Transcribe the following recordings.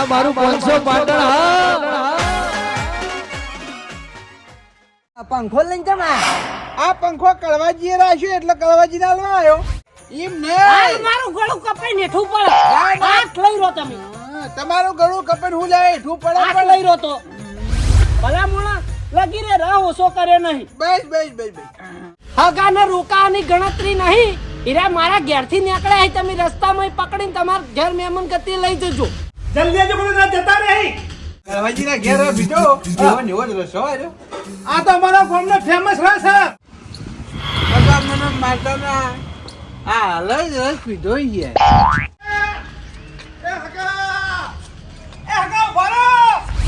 આ મારું પાંચસો પાટણ હા. પંખો લઈને જમ આ પંખો કળવાજીએ રાખ્યો એટલે કળવાજી ના આવ્યો. એમ ને? મારું ગળું કપાઈ નેઠું પડે. હાથ લઈ રહ્યો તમે. તમારું ગળું કપાઈ હું જાય ઠું પડે હાથ લઈ રહ્યો તો. ભલા મોણા લગી રે રાહ ઓછો કરે નહીં. બસ બસ બસ બસ. હગાને રોકાવાની ગણતરી નહીં. હીરા મારા ઘેરથી નીકળ્યા છે તમે રસ્તામાં પકડીને તમારા ઘર મહેમાન ગતિ લઈ જજો. જલ્દી આજે બધા જતા રહી. કળવાજી ના ઘેર બીજો. એવો ને એવો જ રસો આવ્યો આ તો અમારા ગામનો ફેમસ રસ છે બધા મને મારતા ના આ હાલ જ રસ પીધો છે એ હગા. એ હગા ઊભા રહો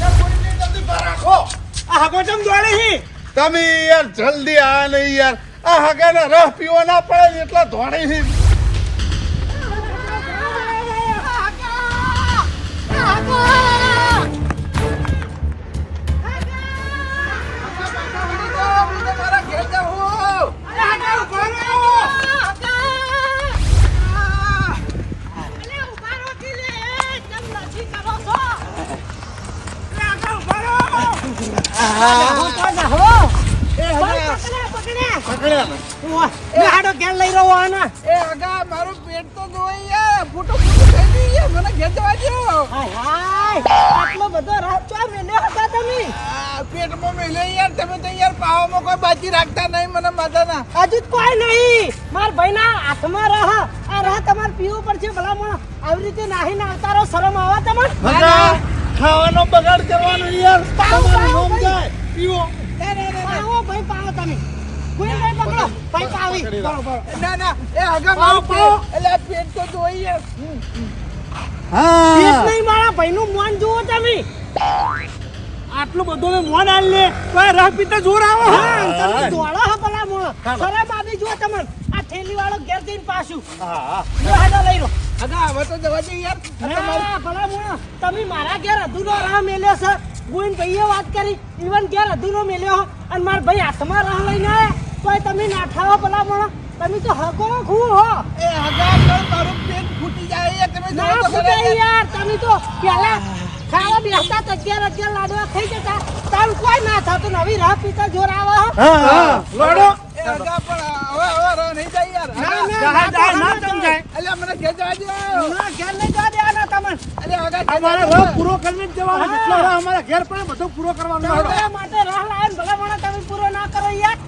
એ પોલીસને જલ્દી બહાર રાખો. આ હગો ચમ દોડે હી? તમે યાર જલ્દી આ નહીં યાર. આ હગાને રસ પીવો ના પડે મારા એ પેટ તો જોઈ ફૂટું આટલો બધો રાત ચો મેલે હતા તમે? પેટમાં મેલે યાર. તમે તો યાર પાવામાં કોઈ બાજી રાખતા નહીં મને માતાના. હજુ કોઈ નહીં. માર ભાઈના હાથમાં રહ. આ રહ તમારે પીવું પડશે ભલા મોણા આવી રીતે નાહી ના રહો શરમ આવા તમાર ખાવાનો બગાડ કરવાનો યાર. તમારું નામ જાય. પીવો. પાવો ભાઈ પાવો તમે. કોઈ નહીં પકડો. ભાઈ પાવી. ના ના. એ પેટ એટલે પેટ તો જોઈ યાર નહીં મારા ભાઈનું મોન જુઓ તમે. આટલું બધું મેં મોન આલ લે. તો આ રસ જોર આવો. હા, તમે દોડો ભલા મોણા શરમ આવી જુઓ તમને. આ થેલી વાળો ઘેર જઈને પાછું. હેડો લઈ હગા હવે તો જવા દે યાર. ભલા મોણા તમે મારા ઘેર અધૂરો રાહ મેલ્યો છે. ગોવિંદ ભાઈએ વાત કરી ઈવન ઘેર અધૂરો મેલ્યો હો. અને મારા ભાઈ હાથમાં રાહ લઈને આયા. તોય તમે ના ઠાવો ભલા મોણા તમે તો હકો ખૂ હો. એ હગા કર પેટ ફૂટી જાય તમે ના ફૂટે યાર. તમે તો પહેલા ખાવા બેસતા તો અગિયાર અગિયાર લાડવા ખાઈ જતા. તાર કોઈ ના થતું નવી રાહ પીતા જોર આવે હો. લોડો. એ હગા પણ હવે હવે રહો નહીં જાય યાર. ના, ના, ના ના, જાય. અલ્યા મને ઘેર જવા દે ના, ઘેર લઈ જવા દેવાના તમને અમારા રસ પૂરો કરીને જવાનો. અમારા ઘેર પણ બધો પૂરો કરવાનો તમારા માટે રાહ ભલા મોણા તમે પૂરો ના કરો યાર.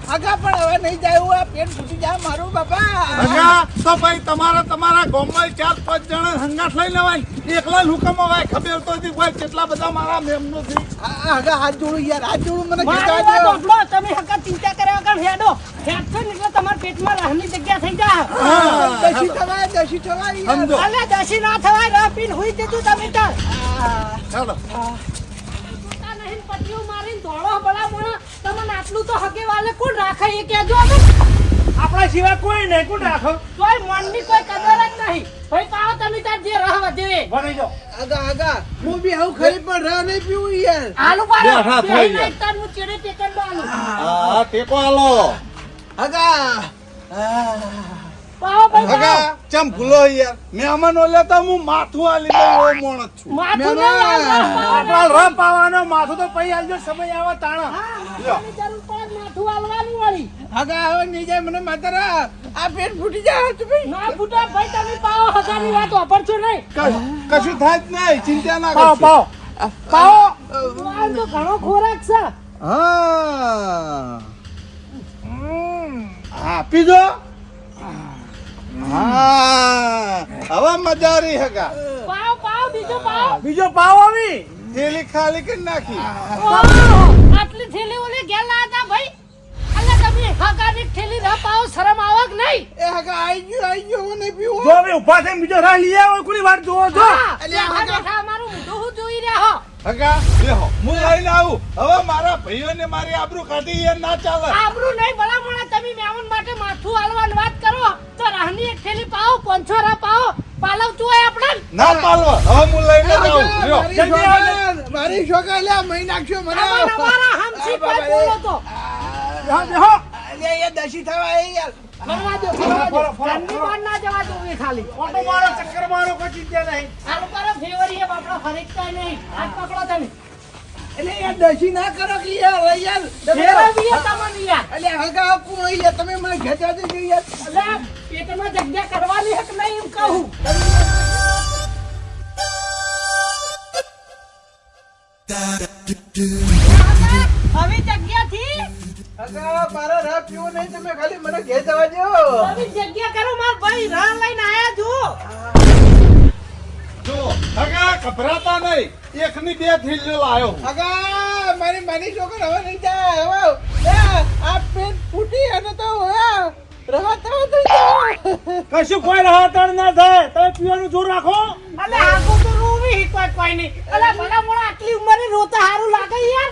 પણ હવે નહીં જાય હું આ પેટ ફૂટી જાય મારું બાપા. તો ભાઈ તમારા તમારા ગામમાં ચાર પાંચ જણા હંગાટ લઈ લેવાય. એકલા હુકમ હોય ખબર તો નથી ભાઈ કેટલા બધા મારા મેમનો છે. આ હગા હાથ જોડું યાર હાથ જોડું મને સાંભળો, તમે હકા ચિંતા કર્યા વગર હેડો. હેડશો ને એટલે તમારા પેટમાં રાહની જગ્યા થઈ જાય. દશી થવાય દશી થવાય. અલે દસી ના થવાય રાહ પીને હુઈ તું તમે તાર. ચાલો. નહીં પટ્ટીઓ મારીને ધોળો ભલા મોણા તમને આટલું તો હકે વાલે કોણ રાખે એ કહેજો. અમે આપણા સિવાય કોઈ નહીં. કોણ રાખો? કોઈ મનની કોઈ કદર જ નહીં. ભાઈ પાવો તમે તાર જે રહ વધે. ભણી જાઓ હગા હગા હું બી આવું ખરી પણ રહ નહીં પીવું યાર. આલુ પાડો તાર હું ચેડે ટેકન આલુ હા ટેકો આલો. પાવો હગા ચમ ભૂલો યાર. મહેમાન ઓલે તો હું માથું આલી દઉં એવો મોણસ છું. માથું નહીં રસ પાવાનો માથું તો પઈ આલજો સમય આવે તાણા. માથું આલવાનું વાળી. હગા હવે નહીં જાય મને માતર આ પેટ ફૂટી જાય તમે ના ફૂટા ભાઈ તમે પાવો હગાની વાત વાપરશો નહીં. કશું- કશું થાય જ નહીં ચિંતા ના કરો પાવો પાવો તો ઘણો ખોરાક છે. હા. હા પીજો. હા હવે મજા રહી હગા. પાવ પાવ બીજો પાવ. બીજો પાવ આવી. થેલી ખાલી કરી નાખી. આટલી થેલી ઓલી ઘેર લાયા ભાઈ? અલ્યા તમે હગાની થેલી ના પાવો શરમ આવક નહીં. એ હગા આઈ ગયો આઈ ગયો હું નહીં પીવું. જો હવે ઊભા થઈને બીજો રાહ લઈ આવો કોની વાત જોવો છો હા, અલ્યા, બેઠા હગા. બેઠા અમારું મોઢું હું જોઈ રહ્યા. હો હગા બેહો. હું લઈને આવું. હવે મારા ભાઈઓને મારી આબરૂ કાઢી એ ના ચાલે. આબરૂ નહીં ભલામણા તમે મહેમાન માટે માથું હાલવાની વાત કરો. તો રાહની એક પાવો પાંચસો રા પાવો પાલવ તું આપણે ના પાલવા. હવે હું લઈને આવું. મારી છોકરા- મારી છોકરા લ્યા મહી નાખશો મને. અમારા અમારા હમસી બોલો તો. બેહો. અલ્યા, એ દસી થવાય યાર ફરવા દો ઘરની બહાર ના જવા દો ખાલી. ઓટો મારો ચક્કર મારો કોઈ ચિંતા નહીં. આ લોકોનો ફેવરી એ બાપડો ફરીકતા નહીં હાથ પકડો તમે. એટલે યાર દસી ના કરો કે યાર યાર તમને યાર. એટલે હગા આપું હોય યાર તમે મને ઘેટા દેજો યાર. અલ્યા પેટમાં જગ્યા કરવાની હક નહીં એમ કહું. મારા રાહ પીવો નહીં તમે ખાલી મને ઘેર જવા દો જગ્યા કરો માર ભાઈ રાહ લઈને આયા છું જો હગા ગભરાતા નહીં. એકની બે થેલીઓ લાયો હગા મારી મારી છોકર હવે નહીં જાય. હવે એ, આ પેટ ફૂટી અને તો હવે રહતા કશું કોઈ રહતણ ના થાય. તમે પીવાનું જોર રાખો. અલે આગો તો રોવી કોઈ કોઈ નહીં. અલે મને મોડા આટલી ઉંમરે રોતા હારું લાગે યાર.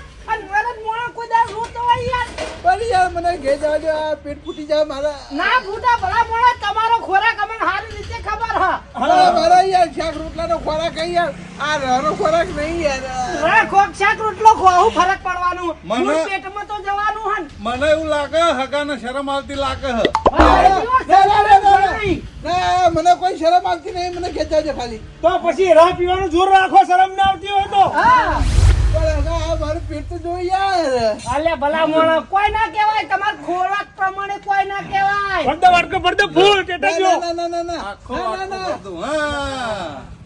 કોઈ રોતો હોય યાર. પણ યાર મને ઘે જવા દો આ પેટ ફૂટી જાય મારા. ના ફૂટા ભલા મોણા તમારો ખોરાક અમને સારી રીતે ખબર હા. હા મારા યાર શાક રોટલાનો ખોરાક અહીં યાર. આ રહનો ખોરાક નહીં યાર. રે ખોક શાક રોટલો ખોવું ફરક પડવાનું. મને- પેટમાં તો જવાનું હન. મને એવું લાગે હગાને શરમ આવતી લાગે હ. ના, ના, ના, ના, ના. ના મને કોઈ શરમ આવતી નહીં મને ઘેર જવા ખાલી. તો પછી રાહ પીવાનું જોર રાખો શરમ ના આવતી હોય તો. હા. અલે ભલા મોણા કોઈ ના કહેવાય. તમાર ખોરાક પ્રમાણે કોઈ ના કહેવાય. પડદો વાટકો પડદો ફૂલ કે જો ના ના ના ના ના ના ના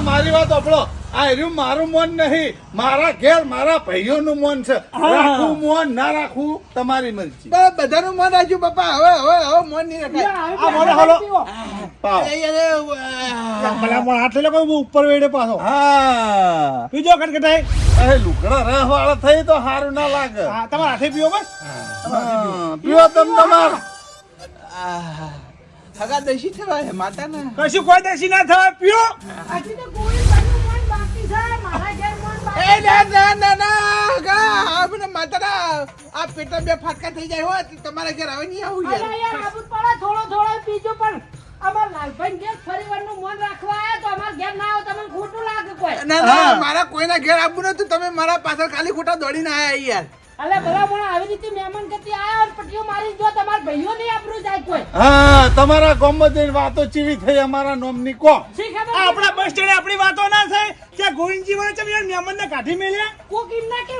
મારી વાત આપણો આ રહ્યું મારું મન નહીં. મારા ઘેર મારા ભાઈઓનું મન છે. રાખવું મન ના રાખવું તમારી મરજી. બધાનું મન રાખ્યું બાપા હવે હવે હવે મન નહીં રખાય ઉપર વેડે પાછો. હા. પીજો કટકટાઈ એ લુકડા રહ વાળા થઈ તો સારું ના લાગે. હા તમારા હાથે પીવો બસ. પીવો તમ તમાર. આ, હગા દસી થવાય માતાના. કશું કોઈ દેશી ના થવાય પીઓ. હજી તો ગોવિંદભાઈનું મન બાકી છે મારા ઘેર મન બાકી એ ના ના ના ના હગા આપણે માતાના આ પેટમાં બે ફાટકા થઈ જાય હોત તમારા ઘેર આવે નહીં આવું અરે યાર યાર આબુ પડે થોડો થોડો પીજો પણ અમાર લાલભાઈ ઘેર ફરીવારનું મન રાખવા આયા તો અમાર ઘેર ના આવો તમને ખોટું લાગે કોઈ. ના ના મારા કોઈના ઘેર આવવું નતું તમે મારા પાછળ ખાલી ખોટા દોડીને આયા યાર. અલે ભલા મોણા આવી રીતે મહેમાન ગતિ આયા અને પટીઓ મારી જો તમાર ભાઈઓ ને આબરૂ જાય કોઈ. હા તમારા ગામમાં જઈને વાતો ચીવી થઈ અમારા નોમની કો આ આપણા બસ સ્ટેન્ડ આપણી વાતો ના થાય કે ગોવિંદજી મને ચમ યાર મહેમાનને કાઢી મેલ્યા? કોક ઇન્ના કે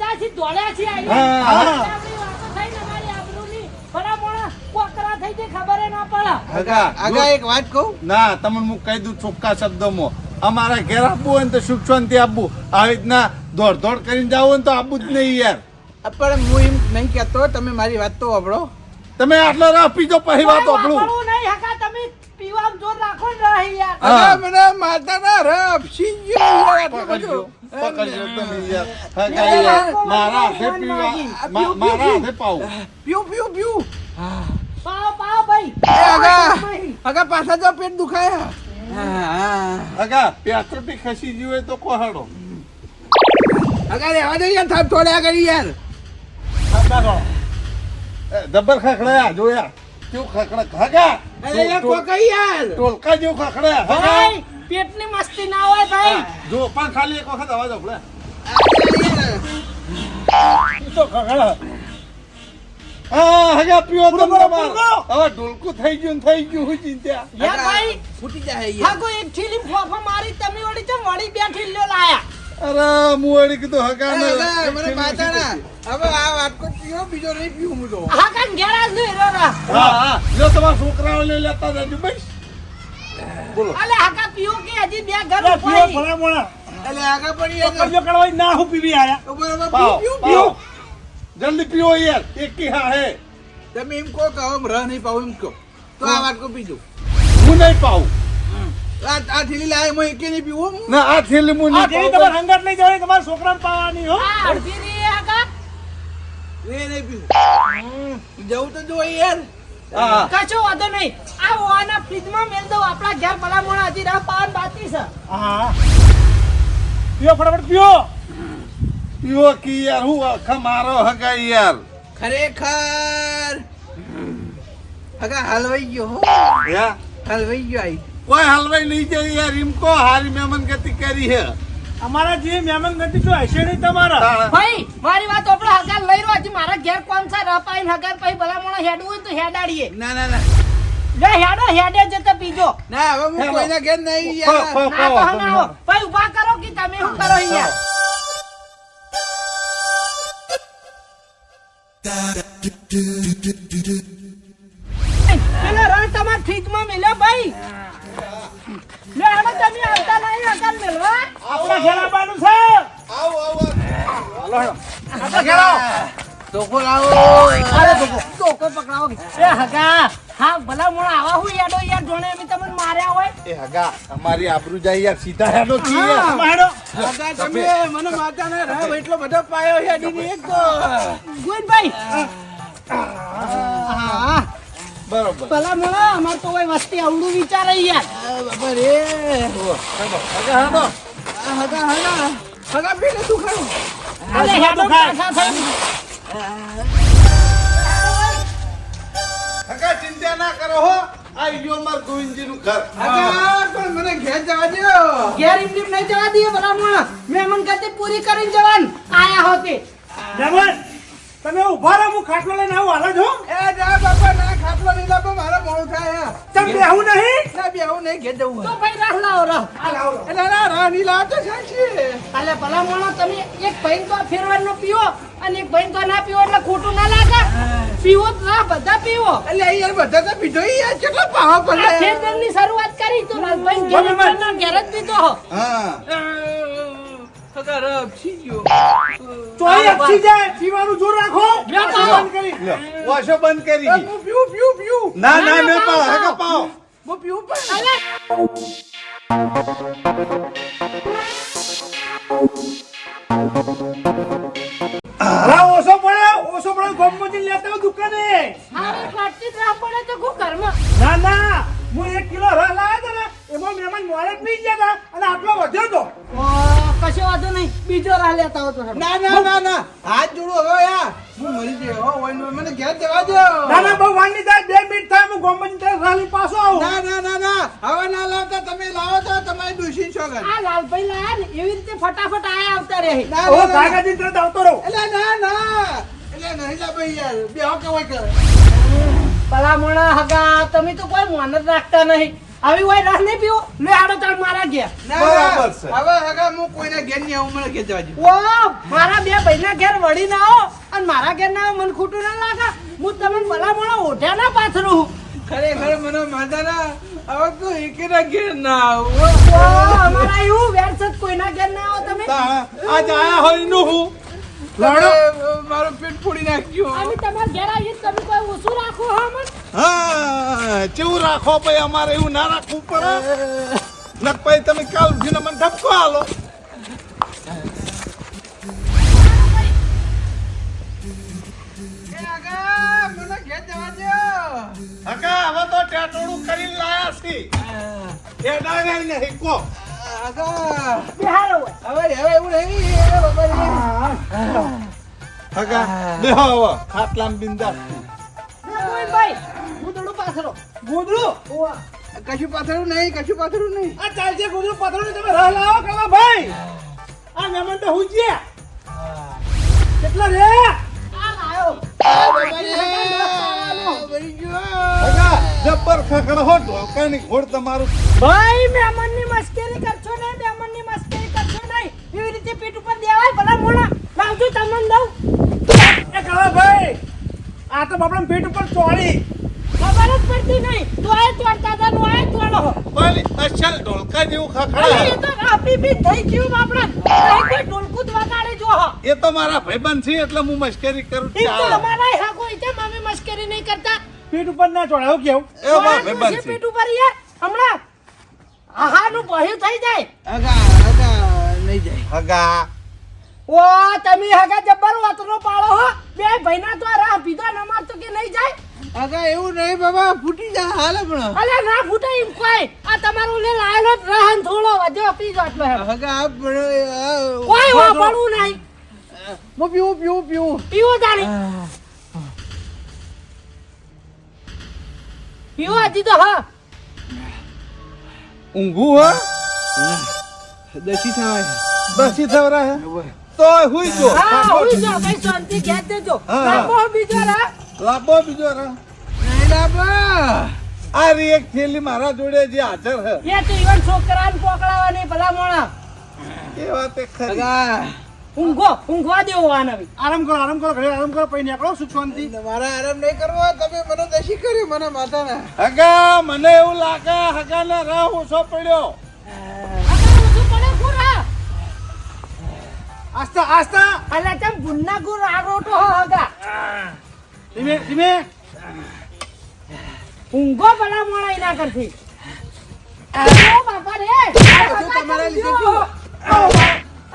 જાસી દોડ્યા છે હા, આયા હા. આપણી વાતો થઈ ને મારી આબરૂની ભલા મોણા કોકરા થઈ જાય ખબર ના પડે. હગા આગા એક વાત કહું? ના તમને હું કહી દઉં ચોખ્ખા શબ્દોમાં. અમારા ઘેર આપવું હોય ને તો સુખ શાંતિ આપવું. આવી રીતના દોડ દોડ કરીને જાવ ને તો આપવું જ નહીં યાર. પણ હું એમ નહીં કહેતો તમે મારી વાત તો વાપરો તમે આટલો રાહ પીજો પછી વાત કોઈ નહીં હકા તમે પીવામ જોર રાખો ને રહી યાર. મને માતાના રફ સી ગયો યાર આટલું પકડજો. પકડજો તમે યાર. મારા હાથે પીવા. મારા હાથે પાઉ પીઉ પીઉ પીઉ પાવ પાવ ભાઈ. એ હકા પાછા જો પેટ દુખાય. હા, હા. હગા પેટ્રોટી ખસી ગયું તો કોહાડો. અગર રહેવા દે યાર થોડે આગળ યાર. એ, જબર ખખડાયા જોયા? કેવું ખખડા? હગા અરે યાર કોકાઈ યાર ટોલકા જેવું ખખડાયા હગા ભાઈ પેટની મસ્તી ના હોય ભાઈ. જો પણ ખાલી એક વખત અવાજ આપણે તો ખખડા? હા હગા. હવે ઢોલકું થઈ ગયું થઈ ગયું હું ચિંતા યાર ભાઈ. ફૂટી જાય યાર હાગો એક ઠીલી ફોફા મારી તમે વળી તો વળી બે ઠીલ્યો લાયા? અરે મુવાડી કીધું હકા ના મને અરે, ના હવે આ વાટકો પીઓ બીજો નહીં પીવું હું તો. હકા ગેરાજ નહીં હીરો રા. હા હા. જો તમારા છોકરાઓને લેતા જજો બસ. બોલો. અલે હકા પીઓ કે હજી બે ઘર અરે પીઓ ભલા મોણા. અલે આગળ પડી એક કરજો કડવાઈ ના હું પીવી આયા. બરાબર પીઓ પીવું જલ્દી પીઓ યાર. એક કી હા હે. તમે એમ કહો કે હવે રહ નહીં પાવું એમ કહો. તો આ વાટકો પીજો હું નહીં પાઉં. આ આ થેલી લાવે હું એકે નહીં પીવું ના આ થેલી હું આ નહીં જેવી પાઉં લઈ જવાની તમારા છોકરાને પાવાની હો. અડધી ની હાકા એ નહીં પીવું. જવું તો જો યાર. કશો વાંધો નહીં. આ ઓના ફ્રીજમાં મેલ દઉં. આપણા ઘેર ભલા મોણા હજી રાહ પાવન બાકી છે. હા ફટાફટ પીવો પીવો કી યાર હું આખા મારો હગા યાર. ખરેખર. હગા હલવાઈ ગયો હો? હલવાઈ ગયો આઈ. કોઈ હલવાઈ નહીં જઈ યાર. એમ કો હારી મહેમાન ગતિ કરી હે. અમારા જે મહેમાન ગતિ તો હશે નહીં તમારા. ભાઈ મારી વાત આપણે હગાર લઈ રહ્યો. હજી મારા ઘેર અપાઈને હગાર પછી ભલા મોણા હેડવું હોય તો હેડાડીએ. ના ના ના. લે હેડો હેડે જતા પીજો. ના હવે હું કોઈના ઘેર નહીં યાર. ના તો હંગાવો ભાઈ ઊભા કરો કે તમે શું કરો અહીંયા? પેલો રણ તમારા ફ્રીજમાં મેલ્યો ભાઈ લે હેડો તમે આવતા નહીં હગાર મેલવા આપણા ઘેર આવવાનું છે આવો આવો આપણા ઘેર આવો. ધોકો લાવો. અરે ટોકો પકડાવો. એ હગા હા ભલા મોણા આવા હું યાડો યાર જોણે એમ તમને માર્યા હોય. એ હગા અમારી આબરૂ જાય યાર સીધા હેડો છીએ. આમાં હેડો. તમે મને માતાને રાવ એટલો બધો પાયો છે દીદી એક તો. ગોવિંદભાઈ બરોબર. ભલા મોણા અમાર તો કોઈ વસ્તી અવળું વિચારે યાર. બાબા હગા હગા હગા. હગા પીને તું ખાવ અરે હેડો હગા ચિંતા ના કરો હો. આ ઈયો ગોવિંદજી નું ઘર. પણ મને ઘેર જવા દો ઘેર ઇમલીમ નહીં જવા દઈએ બરાબર મોણા મન ખાતે પૂરી કરીને જવાન. આયા હોતે. જમણ, તમે ઊભા રહો હું ખાટલો લઈને આવું. હાલ જ. એ જા બાપા ના ખાટલો નહીં લાવો મારો મોડું થાય તમે બેહવું નહીં? ના બી આવું નહીં ઘેર જવું તો ભાઈ રાહ લાવો રાહ. એટલે ના રાહની લાવ તો સાચી અલે ભલા મોણો તમે એક ભાઈ તો ફેરવાનો પીવો અને એક ભાઈ તો ના પીવો એટલે ખોટું ના લાગે. પીવો તો ના બધા પીવો. એટલે યાર બધા તો પીધો ઈ યાર કેટલો પાહો પડે ફેરદરની શરૂઆત કરી તો ભાઈ ઘેર જ પીધો હો. હા હગા રબ છી ગયો ચોઈ અટકી જાય પીવાનું જોર રાખો બંધ કરી. વાશો બંધ કરી. હું પીવું પીવું પીવું. ના ના મેં પાવ હગા પાવ હું પીવું પણ. અલે. હા, ઓછો પડે ઓછો પડે ગોમતી લેતા દુકાને. મારે કાટતી જ પડે તો ના ના હું એક કિલો રા લાયા હતા ને એમાં મહેમાન મોડે પી ગયા હતા. અને આટલો વધ્યો હતો ઓ, કશો વાંધો નહીં. બીજો રાહ લેતા હો તો ના ના ના ના. હાથ જોડો હવે યાર. હું મરી ગયો હો ઓય મને ઘેર જવા દો. ના ના બહુ વાંડી થાય બે મિનિટ થાય હું ગોમન તે રાલી પાછો આવું. ના ના ના ના. હવે ના લાવતા તમે લાવો તો તમારી દુશી છો આ લાલભાઈ લાયા ને એવી રીતે ફટાફટ આયા આવતા રહે. ઓ કાકાજી તરત આવતો રહો. એટલે ના ના. એટલે નહીં લા ભાઈ યાર બે હો કે કર પલા મોણા હગા તમે તો કોઈ મોન રાખતા નહીં. આવી હોય રસ નહીં પીવો. લે આડો ચાલ મારા ઘેર. ના બરાબર છે. હવે હગા હું કોઈના ઘેર નહીં આવું મને ઘેર જવા ઓ મારા બે ભાઈના ઘેર વળી ના આવો. અને મારા ઘેર ના મને ખોટું ના લાગે. હું તમને ભલા મોણા ઓઠ્યા ના પાથરું ખરેખર મને માતા ના હવે તો એકેના ઘેર ના આવું ઓ અમારા એવું વેરસત કોઈના ઘેર ના આવો તમે? આજ આયા હોયનું હું. લાડો. મારું પેટ ફોડી નાખ્યું અમે તમારા ઘેર આવીએ તમે કોઈ ઓછું રાખો હો કેવું રાખો ભાઈ, અમારે એવું ના રાખવું પડે. નક પછી તમે કાલ ઉઠીને મને ધબકો આલો. હકા હવે તો ટેટોડું કરીને લાયા છી. એ ડાય નહીં કો હગા બિહાર હવે હવે એવું નહીં એ બાબા. હકા બેહો હવે, ખાટલામ બિંદાસ. ભાઈ. પાથરો? ગોદડું કશું પાથરું નહીં કશું પાથરું નહીં. આ ચાલશે ગોદડું પાથરું તમે રહ લાવો કલા ભાઈ. આ મહેમાન તો હું ગયા કેટલા રે? જબ્બર ખખડ હો ઢોકાની ઘોડ તમારું. ભાઈ મહેમાનની મસ્કરી કરશો નહીં મહેમાનની મસ્કરી કરશો નહીં. એવી રીતે પીઠ ઉપર દેવાય ભલા મોણા લાવજો તમને દઉં. એ કલા ભાઈ આ તો બાપડા પેટ ઉપર ચોળી. ખબર જ પડતી નહીં. તો આ તોડતા હતા નો આ તોડો પણ અસલ ઢોલકા જેવું ખખડા એ તો આપી બી થઈ ગયું આપણા કોઈ ઢોલકું જ વગાડે જો હો. એ તો મારા ભાઈબંધ છે એટલે હું મશ્કરી કરું એ તો અમારા હા કોઈ છે મમ્મી મશ્કરી નહીં કરતા. પીઠ ઉપર ના ચોળાયો કેવું? એ મારા ભાઈબંધ છે. પીઠ ઉપર યાર હમણાં આહાનું ભયું થઈ જાય. હગા હગા નહીં જાય. હગા. ઓ તમે હગા જબ્બર વાતનો પાડો હો. બે ભાઈના તો રાહ પીધો નમાર તો કે નહીં જાય? હગા એવું નહીં બાબા ફૂટી જાય હાલ હમણાં. અલે ના ફૂટે એમ કોઈ. આ તમારું લે લાયલો જ રહન થોડો વધ્યો પીજો આટલો હેડ હગા આ પણ, આ, કોઈ વાપરવું નહીં. મો પીવું પીવું પીવું. પીવો તારી પીવો હજી તો હા. ઊંઘું હા? દસી થવાય. દસી થવરા હે? તો હુઈ જો હા હુઈ જો કઈ શાંતિ ઘેર દેજો તો બીજો રા લાંબો બીજો રહ નહીં લાભા આ રી એક થેલી મારા જોડે જે હાજર હે. એ તો ઈવન છોકરાને પકડાવાની ભલા મોણા. એ વાત એ ખરી. ઊંઘો ઊંઘવા દેવો આને આરામ કરો આરામ કરો ઘરે આરામ કરો પછી નીકળો સુખ શાંતિ. મારા આરામ નહીં કરવો તમે મને દશી કર્યો મને માથાના. હગા મને એવું લાગે હગા ને રાહ ઓછો પડ્યો. આસ્તા આસ્તા અલ્યા ચમ ભૂન્ના ગુર આ રોટો હગા? ધીમે ધીમે. ઊંઘો ભલા મોડા એના કરતી બાપા રે. તમારા લીધે થયું.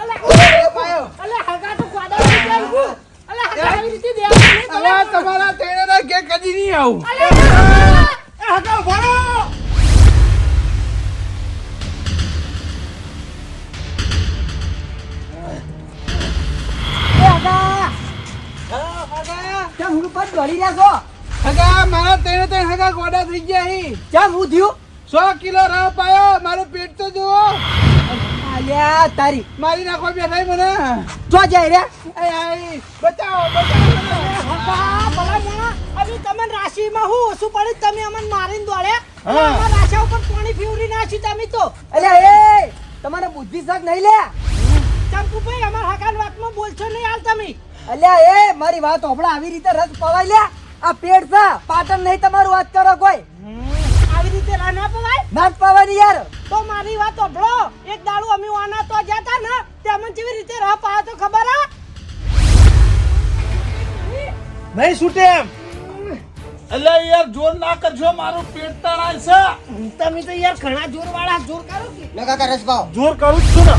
અલે અરે પાયો. નહીં હગા. તો ગોડા કેમ હું પર દોડી રહ્યા છો? હગા મારા તેણે તે હગા ગોડા થઈ ગયા અહીં કેમ હું થયું? સો કિલો રાવ પાયો મારું પેટ તો જુઓ. અલ્યા તારી. મારી નાખો બેઠા મને. જો જાય રે. આય બચાવો બચાવો. હગા ભલા મોણા હવે તમે રાશિમાં હું ઓછું પડ્યું તમે અમને મારીને અને અમારા રાશા ઉપર પાણી ફેવરી નાખી તમે તો. અલ્યા એ તમારે બુદ્ધિ શાક નહીં લે. ચંપુભાઈ અમારા હકાન વાતમાં બોલશો નહીં હાલ તમે. અલ્યા એ મારી વાત હમણાં આવી રીતે રસ પવાય લ્યા. આ પેટ છે પાટણ નહીં તમારું વાત કરો કોઈ. આવી રીતે રા ના પવાય? ના જ પવાની યાર. તો મારી વાત સાંભળો. એક દાડો અમે વાના તો જતા ને તે અમને કેવી રીતે રાહ પાયો તો ખબર આ નહીં છૂટે એમ. એટલે યાર જોર ના કરજો મારું પેટ તણાય છે. તમે તો યાર ઘણા જોર વાળા જોર કરો કે. લગા કા રસ પાવ. જોર કરું જ છું ને.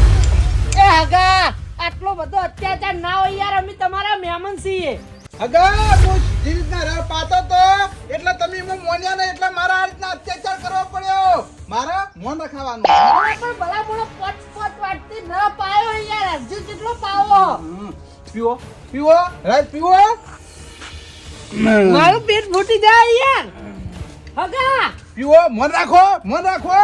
એ હગા આટલો બધો અત્યાચાર ના હોય યાર અમે તમારા મહેમાન છીએ. અગર હું જે રીતના રહ પાતો તો એટલે તમે હું મોન્યા ને એટલે મારા આ રીતના અત્યાચાર કરવો પડ્યો. મારા મોન રખાવાનું. પણ ભલા મોણો પટ પટ વાટતી ન પાયો યાર હજુ કેટલો પાવો? પીવો. પીવો. રાજ પીવો. મારું પેટ ફૂટી જાય યાર. હગા. પીવો. મન રાખો. મન રાખો.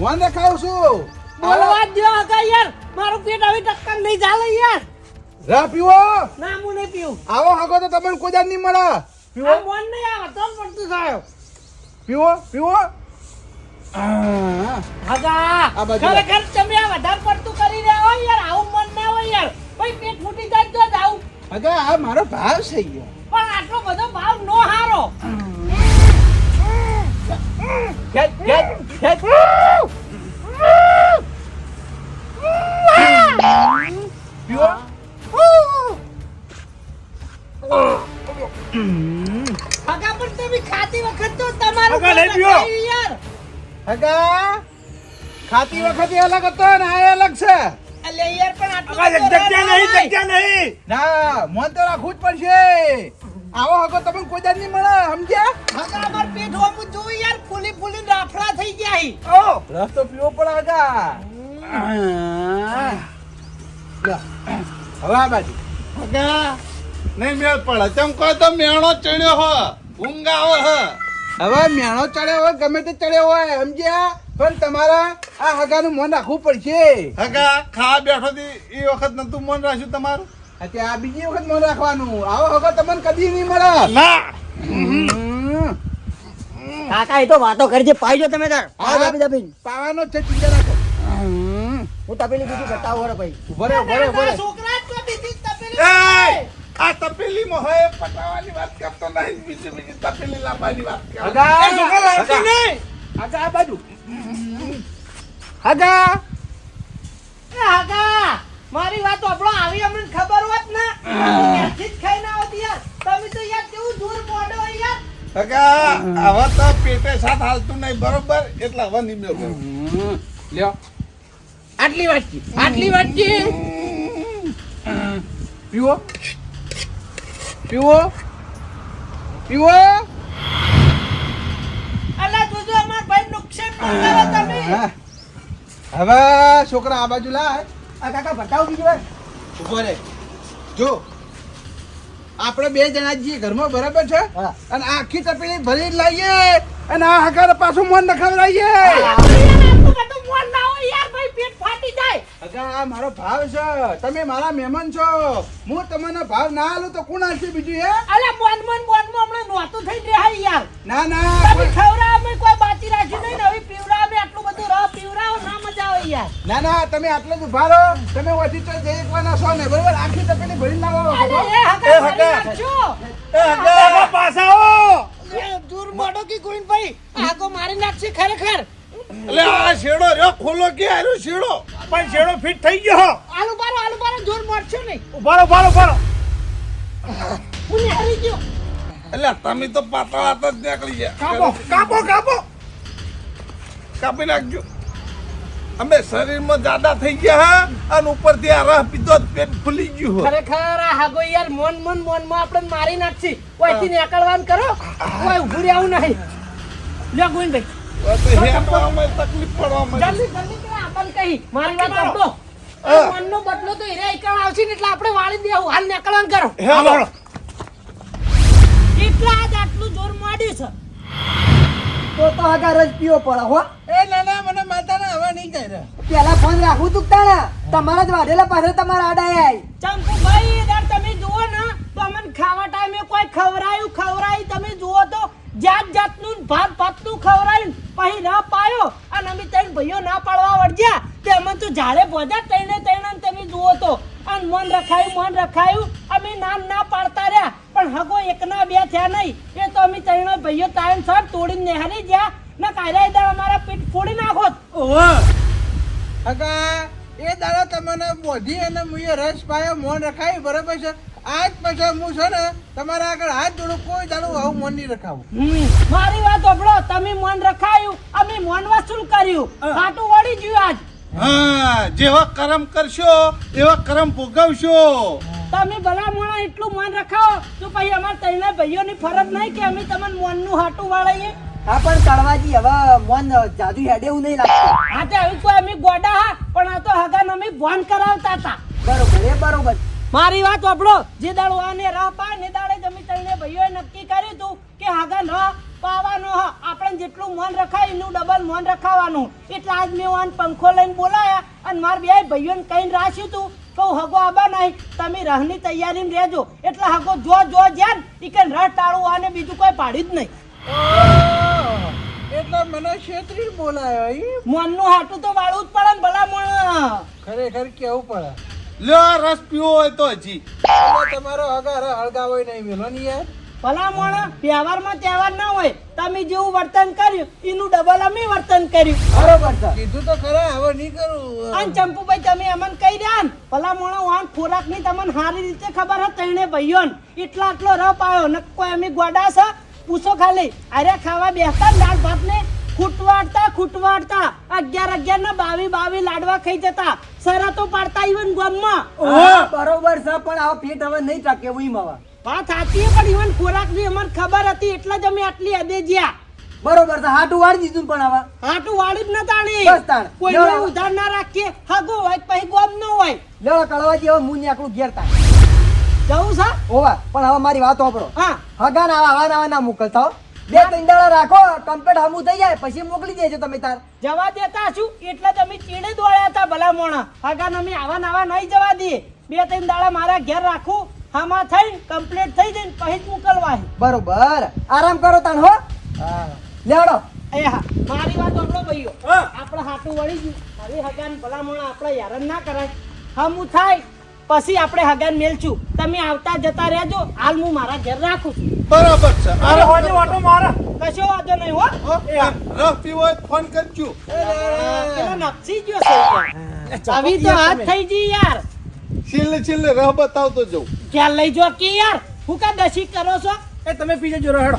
મન રખાવું છું. બોલવા દો હગા યાર. મારું પેટ હવે ટક્કર નહીં ચાલે યાર. રા પીવો. ના હું નહીં પીવું. આવો હગો તો તમને કોઈ જાત નહીં મળે. પીવો. મન નહીં આવે તો પડતું થયો. પીવો પીવો. હગા. ખરેખર તમે આ વધારે પડતું કરી રહ્યા હો યાર આવું મન ના હોય યાર. ભાઈ પેટ ફૂટી જાય તો આવું. હગા આ મારો ભાવ છે યાર. પણ આટલો બધો ભાવ નો હારો. હગા પણ તમે ખાતી વખત તો તમારું હગા, લઈ લ્યો. યાર. હગા ખાતી વખતે અલગ હતો ને આ અલગ છે. અલે યાર પણ આટલું જગ્યા નહીં જગ્યા નહીં. ના મન તો રાખવું જ પડશે. આવો હગો તમને કોઈ જાત નહીં મળે સમજ્યા? હગા અમાર પેટ હોમું જોઈ યાર ફૂલી ફૂલી રાફડા થઈ ગયા હી. ઓ! રસ તો પીવો પડે હગા. લ્યો. હવે આ બાજુ. હગા નહીં મેળ પડે. તેમ કહો તો મેણો ચડ્યો હો. ઊંઘ આવે હ. હવે મેણો ચડ્યો હોય ગમે તે ચડ્યો હોય સમજ્યા? પણ તમારા આ હગાનું મન રાખવું પડશે. હગા ખા બેઠો એ વખત નતું મન રાખ્યું તમારું? અત્યારે આ બીજી વખત મન રાખવાનું. આવો હગો તમને કદી નહીં મળે. ના. કાકા એ તો વાતો કરજે પાઈજો તમે તાર દાબી દાબી પાવાનો છે ચિંતા રાખો હું તપેલી બીજું બતાવો રે ભાઈ. ઉભરે ઉભરે ઊભો રહે, ઊભો રહે. છોકરા તો બીજી તપેલી. આ તપેલી માં હોય પટાવાની વાત કરતો નહીં બીજી બીજી તપેલી લાવવાની વાત કરે હગા એ છોકરા લાવતી નહીં આ બાજુ. હગા. એ હગા મારી વાત આપણો આવી અમને ખબર હોત ને ક્યાંથી જ ખાઈ ના હોત યાર. તમે તો યાર કેવું દૂર મોડો યાર. હગા હવે તો પેટે સાથ હાલતું નહીં બરોબર? એટલે હવે નિમ્યો. લ્યો. આટલી વાટકી આટલી વાત પીવો પીવો? પીવો. હવે છોકરા આ બાજુ લાય. આ કાકા બતાવો બીજું વાર ઊભો રે. જો આપણે બે જણા જઈએ ઘરમાં બરાબર છે? અને આખી તપેલી ભરી લઈએ. અને આ હકાર પાછું મન નખવડાવીએ મોન ના હોય યાર પેટ ફાટી જાય. અગા આ મારો ભાવ છે. તમે મારા મહેમાન છો. હું તમને ભાવ ના આલું તો કોણ આલશે બીજું હે? અલે મોન મોન મોનમાં હમણાં નોતું થઈ રહ્યા યાર. ના ના તમે ખવડાવો અમે કોઈ બાકી રાખી નહીં ને હવે પીવરા અમે આટલું બધું રહ પીવડાવો ના મજા આવે યાર. ના ના તમે આટલું જ ઊભા રહો. તમે વધી તો જે એકવાના છો ને બરોબર? આખી તપેલી ભરી લાવો. અલે એ નાખજો. એ હગા. પાછા આવો. એ દૂર મોડો કી ગોવિંદભાઈ આગો મારી નાખશે ખરેખર. એટલે આ શેડો રહ્યો ખોલો કે આર્યો શેડો? પણ શેડો ફિટ થઈ ગયો આલુ બારો આલુ બારો જોર મારશો નહીં. ઉભારો ઉભારો ઉભારો હું નિહાળી ગયો. એટલે તમે તો પાતળા હાથ જ નીકળી ગયા. કાપો કાપો કાપો. કાપી નાખજો. અમે શરીરમાં જાડા થઈ ગયા હા? અને ઉપરથી આ રસ પીધો તો પેટ ફૂલી ગયું હો. ખરેખર આ હાગો યાર મોન મોન મોનમાં આપણે મારી નાખશી. ઓયથી નીકળવાનું કરો. કોઈ ઉભું આવું નહીં. લ્યો ગોવિંદભાઈ તકલીફ પડવા જલ્દી જલ્દી કરે આપણને કહી. મારી વાત સાંભળો. મનનો બદલો તો હીરા એકણ આવશે ને એટલે આપણે વાળી દેવું હાલ નીકળવાનું કરો હેલો. આજ આટલું જોર માંડ્યું છે. તો તો હગા રસ પીવો પડે હો. એ ના ના મને માતાના હવા નહીં કહી રહ્યા. પેલા ફોન રાખવું તું તાણા? તમારા જ વાઢેલા પાસે તમારા આડાય આય. ચંપુભાઈ ભાઈ તમે જુઓ ને તો અમને ખાવા ટાઈમે કોઈ ખવરાયું ખવરાયું તમે જુઓ તો જાત જાતનું ભાત ભાતનું ખવરાયું પછી ના પાયો. અને અમે ત્રણ ભાઈઓ ના પાડવા વળગ્યા તે અમે તો ઝાડે બોજા તઈને તઈને તમે જુઓ તો. અને મન રખાયું મન રખાયું. અમે નામ ના પાડતા રહ્યા. પણ હગો એકના બે થયા નહીં. એ તો અમે ત્રણે ભાઈઓ તારણ સર તોડીને નેહારી ગયા. ને કાયદા દાળ અમારા પીઠ ફોડી નાખો. હગા, એ દાડા તમને બોધી અને મુએ રસ પાયો, મોન રખાયું, બરાબર છે? આજ પછી હું છે ને તમારા આગળ હાથ જોડું કોઈ દાડું આવું મન નહીં રખાવું. મારી વાત સાંભળો. તમે મન રખાયું અમે મન વસૂલ કર્યું. ખાટું વળી ગયું આજ. હા જેવા કરમ કરશો એવા કરમ ભોગવશો. તમે ભલા મોણા એટલું મન રખાવો તો પછી અમારે તૈના ભાઈઓની ફરજ નહીં કે અમે તમને મનનું હાટું વાળીએ. હા પણ કડવાજી હવે મન જાદુ હેડે એવું નહીં લાગતું. હા તે હવે કોઈ અમે ગોડા હા પણ આ તો હગા અમે ભોન કરાવતા હતા. બરોબર એ બરોબર. મારી વાત વાપરો જે દાડો આને રાહ પાય ને દાડે જ અમે તઈને ભાઈઓએ નક્કી કર્યું હતું કે હાગા ન પાવાનો હ. આપણે જેટલું મન રખાય એનું ડબલ મન રખાવાનું. એટલે આજ મેં આને પંખો લઈને બોલાયા અને મારા બે ભાઈઓને કહીને રાખ્યું હતું કહું હગો આબા નહીં. તમે રહની તૈયારીમાં રહેજો. એટલે હગો જો જો જ્યાં એ કે રહ ટાળું આને બીજું કોઈ પાડી જ નહીં. એટલે મને છેતરી બોલાયો મનનું હાટું તો વાળવું જ પડે ને ભલા મણ. ખરેખર કેવું પડે? લ્યો રસ પીવો હોય તો હજી તમારો અગર હગા હોય નહીં મેલો ની યાર. ભલા મોણા તહેવારમાં તહેવાર ના હોય. તમે જેવું વર્તન કર્યું એનું ડબલ અમે વર્તન કર્યું. બરોબર છે. કીધું તો ખરા હવે નહીં કરું. અને ચંપુભાઈ તમે અમને કહી રહ્યા ને ભલા મોણો વાન ખોરાકની તમને સારી રીતે ખબર હતી તઈને ભાઈઓ એટલા આટલો રપ આવ્યો નક્કો કોઈ અમે ગોડા છે? પૂછો ખાલી. અરે ખાવા બેસતા દાળ ભાત ને ખૂટવાડતા ખૂટવાડતા. અગિયાર અગિયાર ના બાવી બાવી લાડવા ખાઈ જતા. શરતો પાડતા ઈવન ગામમાં. બરોબર છે પણ આ પેટ હવે નહીં ટકે એવું માવા વાત સાચી છે, પણ ઈવન ખોરાકની અમને ખબર હતી એટલે જ અમે આટલી હદે જ્યા. બરોબર છે હાટું વાળી દીધું પણ હવે. હાટું વાળી જ નતા બસ તાણ. કોઈ ઉધાર ના રાખીએ હગો હોય પછી ગોમ ન હોય. લેવા કડવાજી હવે મું આકડું ઘેર તાણ. જવું છે? ઓવા પણ હવે મારી વાત સાંભળો. હા. હગા ના આવા નવા ના મોકલતા હો. બે ત્રણ દાડા રાખો કમ્પ્લેટ હમું થઈ જાય પછી મોકલી દેજો તમે તાર. જવા દેતા છું એટલે તમે ચીડે દોડ્યા હતા ભલા મોણા હાગા અમે આવા નવા નહીં જવા દઈએ બે ત્રણ દાડા મારા ઘેર રાખું હામાં થઈને કમ્પ્લીટ થઈ જઈને પછી જ મોકલવા બરોબર. આરામ કરો તાણ હો. હા. લેવડો. એ હા મારી વાત આપણો ભાઈઓ. આપણે હાટું વળી ગયું. હવે હગાન ભલા મોણા આપણે યાર ના કરાય. હમું થાય પછી આપણે હગાન મેલશું. તમે આવતા જતા રહેજો. હાલ હું મારા ઘેર રાખું છું. બરાબર છે. અરે હોજે ઓટો મારા. કશો વાંધો નહીં હો. પીવો હોય ફોન કરજો. પેલો નકશી ગયો છે. આવી તો હાથ થઈ ગઈ યાર. છેલ્લે છેલ્લે રહ બતાવતો જવું ક્યાં લઈ જો કે યાર. હું કા દશી કરો છો? એ તમે પીજે જો હેડો